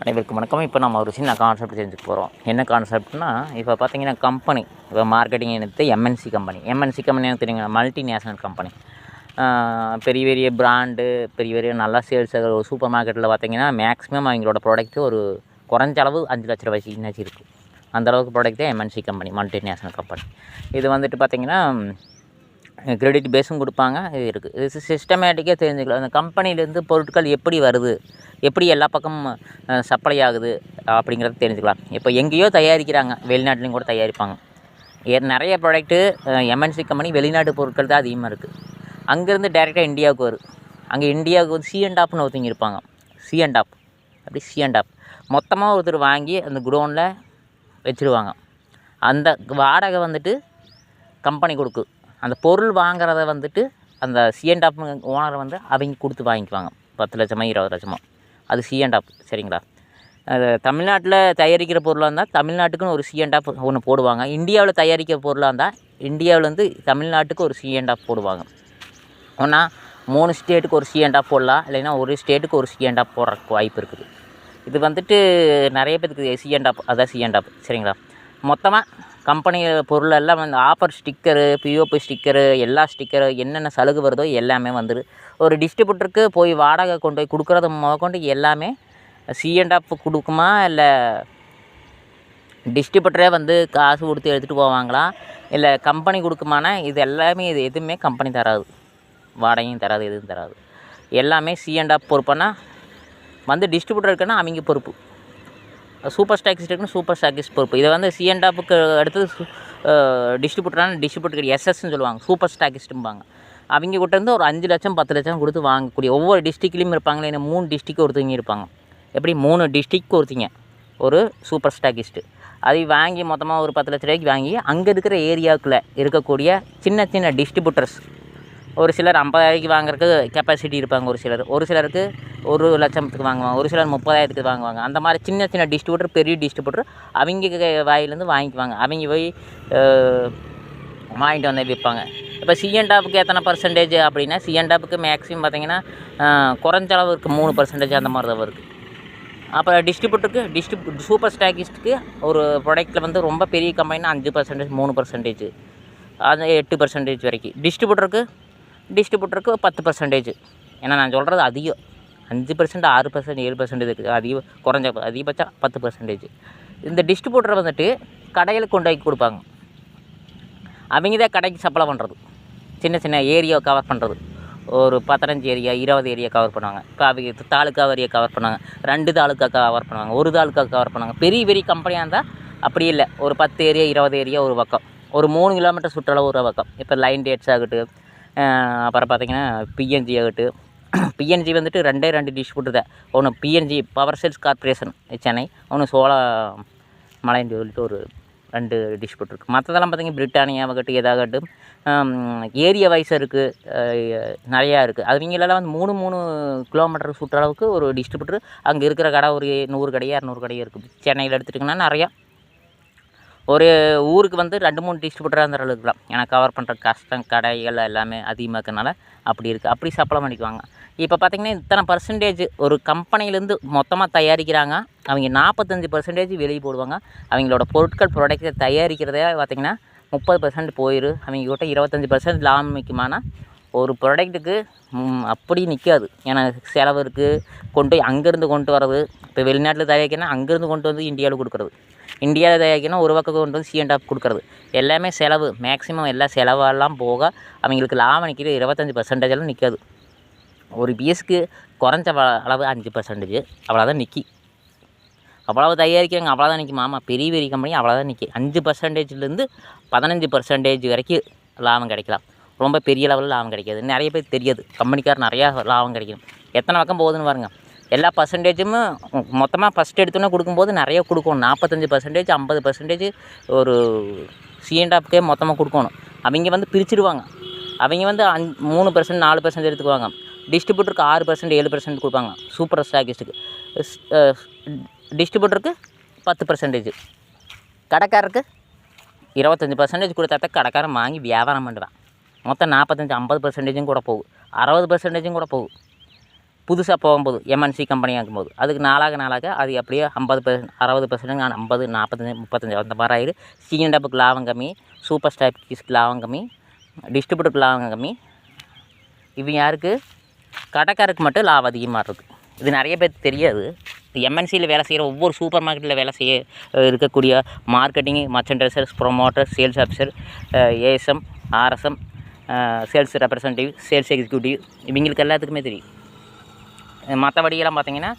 அனைவருக்கும் வணக்கம். இப்போ நம்ம ஒரு சின்ன கான்செப்ட் தெரிஞ்சுக்க போகிறோம் என்ன கான்செப்ட்னா இப்போ பார்த்தீங்கன்னா கம்பெனி இப்போ மார்க்கெட்டிங் எடுத்து எம்என்சி கம்பெனி எம்என்சி கம்பெனி எனக்கு தெரியுங்க மல்டிநேஷனல் கம்பெனி பெரிய பெரிய பிராண்டு பெரிய பெரிய நல்லா சேல்ஸ் ஒரு சூப்பர் மார்க்கெட்டில் பார்த்தீங்கன்னா மேக்ஸிமம் அவங்களோட ப்ராடக்ட்டு ஒரு குறைஞ்ச அளவு அஞ்சு லட்ச ரூபாய்க்கு இன்னச்சு இருக்குது அந்த அளவுக்கு ப்ராடக்ட் தான் எம்என்சி கம்பெனி மல்டிநேஷனல் கம்பெனி இது வந்துட்டு பார்த்தீங்கன்னா கிரெடிட் பேஸும் கொடுப்பாங்க இது இருக்குது இது சிஸ்டமேட்டிக்காக தெரிஞ்சுக்கலாம். அந்த கம்பெனிலேருந்து பொருட்கள் எப்படி வருது எப்படி எல்லா பக்கமும் சப்ளை ஆகுது அப்படிங்கிறத தெரிஞ்சுக்கலாம். இப்போ எங்கேயோ தயாரிக்கிறாங்க வெளிநாட்டிலையும் கூட தயாரிப்பாங்க. ஏ- நிறைய ப்ராடக்ட்டு எம்என்சி கம்பெனி வெளிநாட்டு பொருட்கள் தான் அதிகமாக இருக்குது அங்கேருந்து டேரெக்டாக இந்தியாவுக்கு வரும். அங்கே இந்தியாவுக்கு வந்து சி அண்ட் ஆப்னு ஒருத்தங்க இருப்பாங்க. சி அண்ட் ஆப் அப்படி சி அண்ட் ஆப் மொத்தமாக ஒருத்தர் வாங்கி அந்த குடோனில் வச்சுருவாங்க. அந்த வாடகை வந்துட்டு கம்பெனி கொடுக்கு. அந்த பொருள் வாங்குறத வந்துட்டு அந்த சிஎன்ட் ஆப் ஓனர் வந்து அவங்க கொடுத்து வாங்கிக்குவாங்க. பத்து லட்சமோ இருபது லட்சமோ. அது சிஎன்ட் டாப் சரிங்களா? அது தமிழ்நாட்டில் தயாரிக்கிற பொருளாக இருந்தால் தமிழ்நாட்டுக்குன்னு ஒரு சிஎன்ட் டாப் ஒன்று போடுவாங்க. இந்தியாவில் தயாரிக்கிற பொருளாக இருந்தால் இந்தியாவிலேருந்து தமிழ்நாட்டுக்கு ஒரு சிஎன்ட் டாப் போடுவாங்க. ஒன்றா மூணு ஸ்டேட்டுக்கு ஒரு சிஎன்ட் போடலாம். இல்லைன்னா ஒரு ஸ்டேட்டுக்கு ஒரு சிஎன்ட் போடுறதுக்கு வாய்ப்பு இருக்குது. இது வந்துட்டு நிறைய பேருக்கு சிஎன்ட் டாப் அதான் சிஎன்ட் டாப் சரிங்களா? மொத்தமாக கம்பெனி பொருள் எல்லாம் வந்து ஆஃபர் ஸ்டிக்கரு பிஓபி ஸ்டிக்கரு எல்லா ஸ்டிக்கரு என்னென்ன சலுகை வருதோ எல்லாமே வந்துடு ஒரு டிஸ்ட்ரிபியூட்டருக்கு போய் வாடகை கொண்டு போய் கொடுக்குறது முதற்கொண்டு எல்லாமே சிஎன்ட் ஆஃப் கொடுக்குமா? இல்லை டிஸ்ட்ரிபியூட்டரே வந்து காசு கொடுத்து எடுத்துகிட்டு போவாங்களா? இல்லை கம்பெனி கொடுக்குமானா? இது எல்லாமே இது எதுவுமே கம்பெனி தராது. வாடகையும் தராது எதுவும் தராது. எல்லாமே சி அண்ட் ஆஃப் பொறுப்புனா? வந்து டிஸ்ட்ரிபியூட்டர் இருக்குன்னா அவங்க பொறுப்பு. சூப்பர் ஸ்டாக்கிஸ்ட் இருக்குன்னு சூப்பர் ஸ்டாக்கிஸ்ட் பொறுப்பு இதை வந்து சிஎன் டாப்புக்கு அடுத்து டிஸ்ட்ரிபியூட்டரான டிஸ்ட்ரிபியூட்டர் எஸ்எஸ்ன்னு சொல்லுவாங்க சூப்பர் ஸ்டாக்கிஸ்ட்டும்பாங்க அவங்க கிட்ட இருந்து ஒரு அஞ்சு லட்சம் பத்து லட்சம் கொடுத்து வாங்கக்கூடிய ஒவ்வொரு டிஸ்ட்ரிக்ட்லேயும் இருப்பாங்களே என்ன மூணு டிஸ்ட்ரிக் ஒருத்தவங்க இருப்பாங்க. எப்படி? மூணு டிஸ்ட்ரிக் ஒருத்தங்க ஒரு சூப்பர் ஸ்டாக்கிஸ்ட்டு அதை வாங்கி மொத்தமாக ஒரு பத்து லட்ச ரூபாய்க்கு வாங்கி அங்கே இருக்கிற ஏரியாவுக்குள்ளே இருக்கக்கூடிய சின்ன சின்ன டிஸ்ட்ரிபியூட்டர்ஸ் ஒரு சிலர் ஐம்பதாயிரக்கு வாங்குறதுக்கு கெப்பாசிட்டி இருப்பாங்க ஒரு சிலர். ஒரு சிலருக்கு ஒரு லட்சத்துக்கு வாங்குவாங்க. ஒரு சிலர் முப்பதாயிரத்துக்கு வாங்குவாங்க. அந்த மாதிரி சின்ன சின்ன டிஸ்ட்ரிபியூட்டர் பெரிய டிஸ்ட்ரிபியூட்டர் அவங்க வாயிலேருந்து வாங்கிக்குவாங்க. அவங்க போய் வாங்கிட்டு வந்து விற்பாங்க. இப்போ சிஎன்டாப்புக்கு எத்தனை பர்சன்டேஜ் அப்படின்னா சிஎன்டாப்புக்கு மேக்ஸிமம் பார்த்தீங்கன்னா குறைஞ்ச அளவு இருக்குது மூணு பர்சன்டேஜ் அந்த மாதிரி தான் இருக்குது அப்புறம் டிஸ்ட்ரிபியூட்டருக்கு டிஸ்ட்ரிப் சூப்பர் ஸ்டாக்கிஸ்ட்டுக்கு ஒரு ப்ராடக்ட்டில் வந்து ரொம்ப பெரிய கம்பெனினா அஞ்சு பர்சன்டேஜ் மூணு பர்சன்டேஜ் அது எட்டு பர்சன்டேஜ் வரைக்கும். டிஸ்ட்ரிபியூட்டருக்கு டிஸ்ட்ரிபியூட்டருக்கு பத்து பர்சன்டேஜ் ஏன்னா நான் சொல்கிறது அதிகம். அஞ்சு பர்சன்ட் ஆறு பர்சன்ட் ஏழு பர்சன்டேஜ் இருக்குது அதிக குறைஞ்ச அதிகபட்சம் பத்து பர்சன்டேஜ் இந்த டிஸ்ட்ரிபியூட்டரை வந்துட்டு கடையில் கொண்டு போய் கொடுப்பாங்க. அவங்க தான் கடைக்கு சப்ளை பண்ணுறது சின்ன சின்ன ஏரியாவை கவர் பண்ணுறது ஒரு பதினஞ்சு ஏரியா இருபது ஏரியா கவர் பண்ணுவாங்க. இப்போ அவங்க தாலுக்கா ஏரியா கவர் பண்ணுவாங்க. ரெண்டு தாலுக்கா கவர் பண்ணுவாங்க. ஒரு தாலுக்கா கவர் பண்ணுவாங்க. பெரிய பெரிய கம்பெனியாக இருந்தால் அப்படி இல்லை. ஒரு பத்து ஏரியா இருபது ஏரியா ஒரு பக்கம். ஒரு மூணு கிலோமீட்டர் சுற்றளவு ஒரு பக்கம். இப்போ லைன் டேட்ஸ் ஆகட்டும் அப்புறம் பார்த்திங்கன்னா பிஎன்ஜி ஆகட்டும். பிஎன்ஜி வந்துட்டு ரெண்டே ரெண்டு டிஷ் தான் ஒன்று PNG power cells corporation Chennai ஒன்று சோழா மலைன்னு சொல்லிட்டு ஒரு ரெண்டு டிஷ் போட்டிருக்கு. மற்றதெல்லாம் பார்த்தீங்கன்னா பிரிட்டானியாவாகட்டும் எதாகட்டும் ஏரியா வைஸ் இருக்குது நிறையா இருக்குது அவங்களெல்லாம் வந்து மூணு மூணு கிலோமீட்டர் சுற்றளவுக்கு ஒரு டிஸ்ட்ரிபியூட்டர் அங்கே இருக்கிற கடை ஒரு நூறு கடையாக இரநூறு கடையாக இருக்குது சென்னையில் எடுத்துட்டிங்கன்னா நிறையா ஒரு ஊருக்கு வந்து ரெண்டு மூணு டிஸ்ட்ரிபியூட்டராக இருந்த அளவுக்கு தான் ஏன்னா கவர் பண்ணுற கஷ்டம் கடைகள் எல்லாமே அதிகமாக இருக்கனால அப்படி இருக்குது அப்படி சப்ளை பண்ணிக்குவாங்க. இப்போ பார்த்திங்கன்னா இத்தனை பர்சன்டேஜ் ஒரு கம்பெனிலேருந்து மொத்தமாக தயாரிக்கிறாங்க. அவங்க நாற்பத்தஞ்சு பர்சன்டேஜ் வெளியே போடுவாங்க. அவங்களோட பொருட்கள் ப்ராடக்ட்டை தயாரிக்கிறதே பார்த்தீங்கன்னா முப்பது பர்சன்ட் போயிடும் அவங்க கிட்ட இருபத்தஞ்சி பர்சன்ட் லாபம் ஒரு ப்ராடக்ட்டுக்கு அப்படி நிற்காது ஏன்னா செலவு இருக்குது கொண்டு போய் அங்கேருந்து கொண்டு வர்றது. இப்போ வெளிநாட்டில் தயாரிக்கணும்னா அங்கேருந்து கொண்டு வந்து இந்தியாவில் கொடுக்குறது. இந்தியாவில் தயாரிக்கணும் ஒரு பக்கம் கொண்டு வந்து சிஎன்ட் ஆஃப் கொடுக்குறது. எல்லாமே செலவு. மேக்ஸிமம் எல்லா செலவெல்லாம் போக அவங்களுக்கு லாபம் நிற்கிறது இருபத்தஞ்சி பர்சன்டேஜெல்லாம் நிற்காது ஒரு பிஎஸ்க்கு குறைஞ்ச அளவு அஞ்சு பர்சன்டேஜ் அவ்வளோதான் நிற்கி அவ்வளோ தயாரிக்கிறாங்க அவ்வளோதான் நிற்கும் ஆமாம் பெரிய பெரிய கம்பெனி அவ்வளோதான் நிற்கி அஞ்சு பர்சன்டேஜ்லேருந்து பதினஞ்சு பர்சன்டேஜ் வரைக்கும் லாபம் கிடைக்கலாம். ரொம்ப பெரிய லெவலில் லாபம் கிடைக்காது. நிறைய பேர் தெரியாது. கம்பெனிக்கார் நிறையா லாபம் கிடைக்கும் எத்தனை பக்கம் போகுதுன்னு பாருங்க. எல்லா பர்சன்டேஜும் மொத்தமாக ஃபஸ்ட் எடுத்தோன்னே கொடுக்கும்போது நிறைய கொடுக்கணும். நாற்பத்தஞ்சு பர்சன்டேஜ் ஐம்பது பர்சன்டேஜ் ஒரு சிஎன்டாப்கே மொத்தமாக கொடுக்கணும். அவங்க வந்து பிரிச்சிடுவாங்க. அவங்க வந்து அஞ் மூணு பர்சன்ட் நாலு பர்சன்ட் எடுத்துக்குவாங்க. டிஸ்ட்ரிபியூட்டருக்கு ஆறு பர்சன்ட் ஏழு பர்சன்ட் கொடுப்பாங்க. சூப்பர் ஸ்டாக்கிஸ்ட்டுக்கு டிஸ்ட்ரிபியூட்டருக்கு பத்து பர்சன்டேஜ் கடைக்காரருக்கு இருபத்தஞ்சி பர்சன்டேஜ் கொடுத்தா கடைக்காரன் வாங்கி வியாபாரம் பண்ணுறான் மொத்தம் நாற்பத்தஞ்சு ஐம்பது பர்சன்டேஜும் கூட போகும் அறுபது பர்சன்டேஜும் கூட போகும் புதுசாக போகும்போது எம்என்சி கம்பெனி ஆகும்போது அதுக்கு நாளாக நாளாக அது அப்படியே ஐம்பது பெர்சன்ட் அறுபது பெர்சன்ட் ஐம்பது நாற்பத்தஞ்சு முப்பத்தஞ்சு அந்த மாதிரி ஆயிடு சிஎன்டப்புக்கு லாபம் கம்மி சூப்பர் ஸ்டாப்கிஸ்க்கு லாபம் கம்மி டிஸ்ட்ரிபியூட்டருக்கு லாபம் கம்மி. இவன் யாருக்கு? கடைக்காருக்கு மட்டும் லாபம் அதிகமாக இருக்குது இது நிறைய பேருக்கு தெரியாது. எம்என்சியில் வேலை செய்கிற ஒவ்வொரு சூப்பர் மார்க்கெட்டில் வேலை செய்ய இருக்கக்கூடிய marketing merchandisers promoter sales officer ASM RSM sales representative sales executive இவங்களுக்கு எல்லாத்துக்குமே தெரியும். மற்றபடியெல்லாம் பார்த்தீங்கன்னா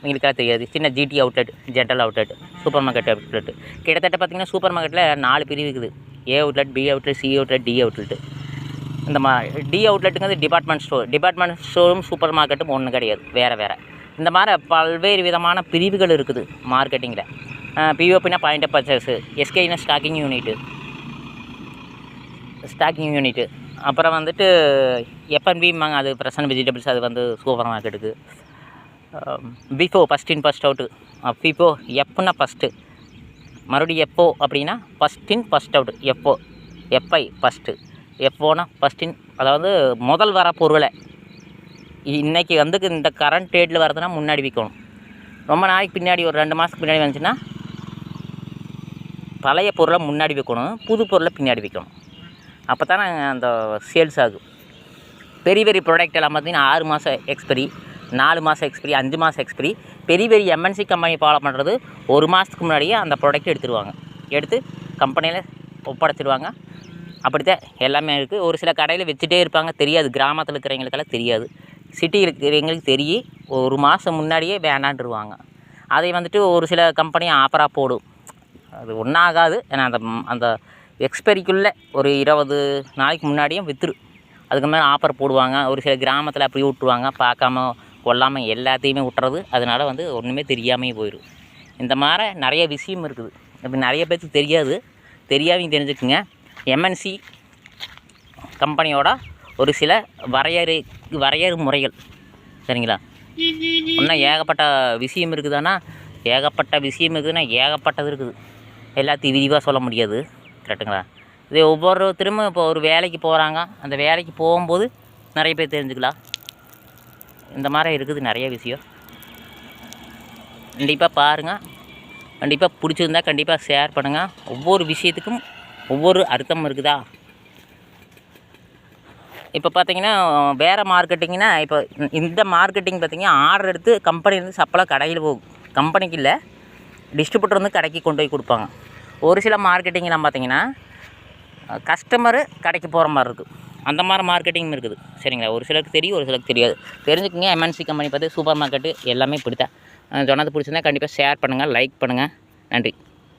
இவங்களுக்கெல்லாம் தெரியாது. சின்ன GT outlet general outlet super market outlet கிட்டத்தட்ட பார்த்தீங்கன்னா சூப்பர் மார்க்கெட்டில் நாலு பிரிவு இருக்குது. A outlet B outlet C outlet D outlet இந்த மா டி அவுட்லெட்டுங்கிறது டிபார்ட்மெண்ட் ஸ்டோர் டிபார்ட்மெண்ட் ஸ்டோரும் சூப்பர் மார்க்கெட்டும் ஒன்று கிடையாது. வேறு வேறு. இந்த மாதிரி பல்வேறு விதமான பிரிவுகள் இருக்குது மார்க்கெட்டிங்கில் பிஓபினா பாயிண்ட் ஆஃப் பர்ச்சேஸு எஸ்கேனா ஸ்டாக்கிங் யூனிட்டு ஸ்டாக்கிங் யூனிட்டு அப்புறம் வந்துட்டு எஃப்என்பிம்பாங்க அது ஃப்ரெஷ் வெஜிடபிள்ஸ் அது வந்து சூப்பர் மார்க்கெட்டுக்கு FIFO first in first out FIFO எஃப்னா first மறுபடியும் எப்போ அப்படின்னா ஃபஸ்ட் இன் ஃபஸ்ட் அவுட் எப்போ எப்பை ஃபஸ்ட்டு எப்போனா ஃபஸ்ட் இன் அதாவது முதல் வர பொருளை. இன்றைக்கி வந்து இந்த கரண்ட் டேட்டில் வரதுன்னா முன்னாடி விற்கணும். ரொம்ப நாளைக்கு பின்னாடி ஒரு ரெண்டு மாதத்துக்கு பின்னாடி வந்துச்சுன்னா பழைய பொருளை முன்னாடி விற்கணும் புது பொருளை பின்னாடி விற்கணும். அப்போ தானே அந்த சேல்ஸ் ஆகும். பெரிய பெரிய ப்ராடக்ட் எல்லாம் பார்த்தீங்கன்னா ஆறு மாதம் எக்ஸ்பெரி நாலு மாதம் எக்ஸ்பெரி அஞ்சு மாதம் எக்ஸ்பெரி பெரிய பெரிய எம்என்சி கம்பெனி ஃபாலோ பண்ணுறது ஒரு மாதத்துக்கு முன்னாடியே அந்த ப்ராடக்ட் எடுத்துருவாங்க. எடுத்து கம்பெனியில் ஒப்படைச்சிடுவாங்க அப்படித்தான் எல்லாமே இருக்குது ஒரு சில கடையில் வச்சுட்டே இருப்பாங்க. தெரியாது. கிராமத்தில் இருக்கிறவங்களுக்கெல்லாம் தெரியாது. சிட்டியில் இருக்கிறவங்களுக்கு தெரியும் ஒரு மாதம் முன்னாடியே வேண்டான்ருவாங்க அதை வந்துட்டு ஒரு சில கம்பெனி ஆஃபராக போடும். அது ஒன்றாகாது ஏன்னா அந்த அந்த எக்ஸ்பெரிக்குள்ளே ஒரு இருபது நாளைக்கு முன்னாடியும் வித்துரு. அதுக்கு மேலே ஆஃபர் போடுவாங்க. ஒரு சில கிராமத்தில் அப்படி விட்டுருவாங்க. பார்க்காம கொல்லாமல் எல்லாத்தையுமே விட்டுறது. அதனால வந்து ஒன்றுமே தெரியாமே போயிடும் இந்த மாதிரி நிறைய விஷயம் இருக்குது. இப்போ நிறைய பேருக்கு தெரியாது. தெரியாமையும் தெரிஞ்சுக்குங்க. எம்என்சி கம்பெனியோட ஒரு சில வரையறை வரையறு முறைகள். சரிங்களா? இன்னும் ஏகப்பட்ட விஷயம் இருக்குதுன்னா ஏகப்பட்ட விஷயம் இருக்குதுன்னா ஏகப்பட்டது இருக்குது. எல்லாத்தையும் விரிவாக சொல்ல முடியாது. கரெக்டுங்களா? இது ஒவ்வொருத்தரும் இப்போ ஒரு வேலைக்கு போகிறாங்க அந்த வேலைக்கு போகும்போது நிறைய பேர் தெரிஞ்சுக்கலாம். இந்த மாதிரி இருக்குது நிறைய விஷயம். கண்டிப்பாக பாருங்கள் கண்டிப்பாக பிடிச்சிருந்தா கண்டிப்பாக ஷேர் பண்ணுங்கள் ஒவ்வொரு விஷயத்துக்கும் ஒவ்வொரு அர்த்தம் இருக்குதா? இப்போ பார்த்தீங்கன்னா வேறு மார்க்கெட்டிங்னா இப்போ இந்த மார்க்கெட்டிங் பார்த்தீங்கன்னா ஆர்டர் எடுத்து கம்பெனிலேருந்து சப்ளை கடையில் போகும். கம்பெனிக்கு இல்லை டிஸ்ட்ரிபியூட்டர் வந்து கடைக்கு கொண்டு போய் கொடுப்பாங்க. ஒரு சில மார்க்கெட்டிங்கெலாம் பார்த்தீங்கன்னா கஸ்டமரு கடைக்கு போகிற மாதிரி இருக்குது அந்த மாதிரி மார்க்கெட்டிங் இருக்குது. சரிங்களா? ஒரு சிலருக்கு தெரியும் ஒரு சிலருக்கு தெரியாது. தெரிஞ்சுக்கோங்க எம்என்சி கம்பெனி பார்த்து சூப்பர் மார்க்கெட்டு எல்லாமே பிடித்தா சொன்னது பிடிச்சிருந்தா கண்டிப்பாக ஷேர் பண்ணுங்கள் லைக் பண்ணுங்கள் நன்றி.